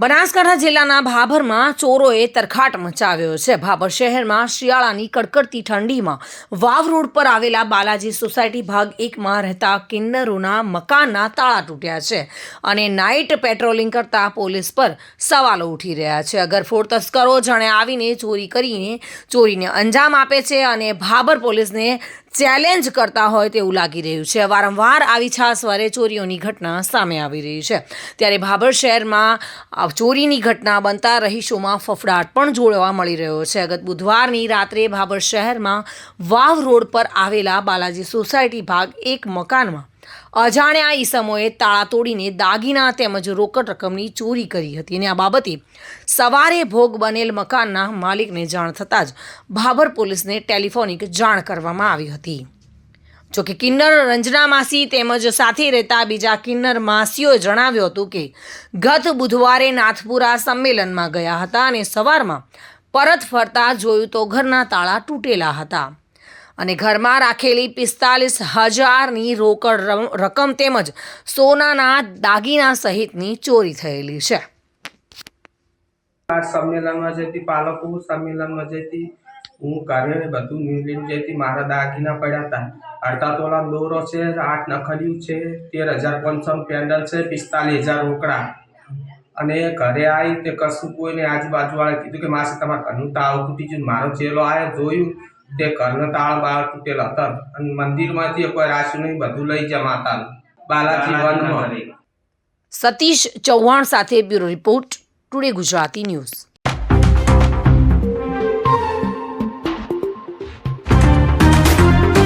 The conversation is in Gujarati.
બનાસકાંઠા જિલ્લાના ભાભરમાં ચોરોએ તરખાટ મચાવ્યો છે. ભાભર શહેરમાં શિયાળાની કડકડતી ઠંડીમાં વાવ રોડ પર આવેલા બાલાજી સોસાયટી ભાગ એકમાં રહેતા કિન્નરોના મકાનના તાળા તૂટ્યા છે અને નાઇટ પેટ્રોલિંગ કરતા પોલીસ પર સવાલો ઉઠી રહ્યા છે. અગરફોડ તસ્કરો જાણે આવીને ચોરી કરીને ચોરીને અંજામ આપે છે અને ભાભર પોલીસને ચેલેન્જ કરતા હોય તેવું લાગી રહ્યું છે. વારંવાર આવી છાસવારે ચોરીઓની ઘટના સામે આવી રહી છે. ત્યારે ભાભર શહેરમાં ચોરીની ઘટના બનતા રહીશોમાં ફફડાટ પણ જોડવા મળી રહ્યો છે. ગત બુધવારની રાત્રે ભાભર શહેરમાં વાવ રોડ પર આવેલા બાલાજી સોસાયટી ભાગ એક મકાનમાં અજાણ્યા ઈસમોએ તાળા તોડીને દાગીના તેમજ રોકડ રકમની ચોરી કરી હતી અને આ બાબતે સવારે ભોગ બનેલ મકાનના માલિકને જાણ થતાં જ ભાભર પોલીસને ટેલિફોનિક જાણ કરવામાં આવી હતી. જોકે કિન્નર રંજના માસી તેમજ સાથે રહેતા બીજા કિન્નર માસીઓએ જણાવ્યું હતું કે ગત બુધવારે નાથપુરા સંમેલનમાં ગયા હતા અને સવારમાં પરત ફરતા જોયું તો ઘરના તાળા તૂટેલા હતા. અને ઘરમાં રાખેલી પિસ્તાલીસ હજારની રોકડ રકમ તેમજ સોનાના દાગીના સહિતની ચોરી થયેલી છે. સંમેલનમાં જતી પાલકો, સંમેલનમાં જતી હું, ઘરે બધું લઈને જતી મારા દાગીના પડ્યા હતા. અડધા તોલા દોરો છે, આઠ નખલિયું છે, તેર હજાર પંચમ પેન્ડલ છે, પિસ્તાલીસ હજાર રોકડા. અને ઘરે આવી તે કશું કોઈને આજુબાજુવાળા કીધું કે, માસી, તમારા ઘરનું તાવ તૂટી ગયું, મારો ચેલો આવ્યો જોયું તે ઘરનો તાળ બાળ તૂટેલો હતો અને મંદિરમાંથી કોઈ રાખ્યું બધું લઈ જમાતા બાલાજી વનમાં. સતીશ ચૌહાણ સાથે bureau report today Gujarati news.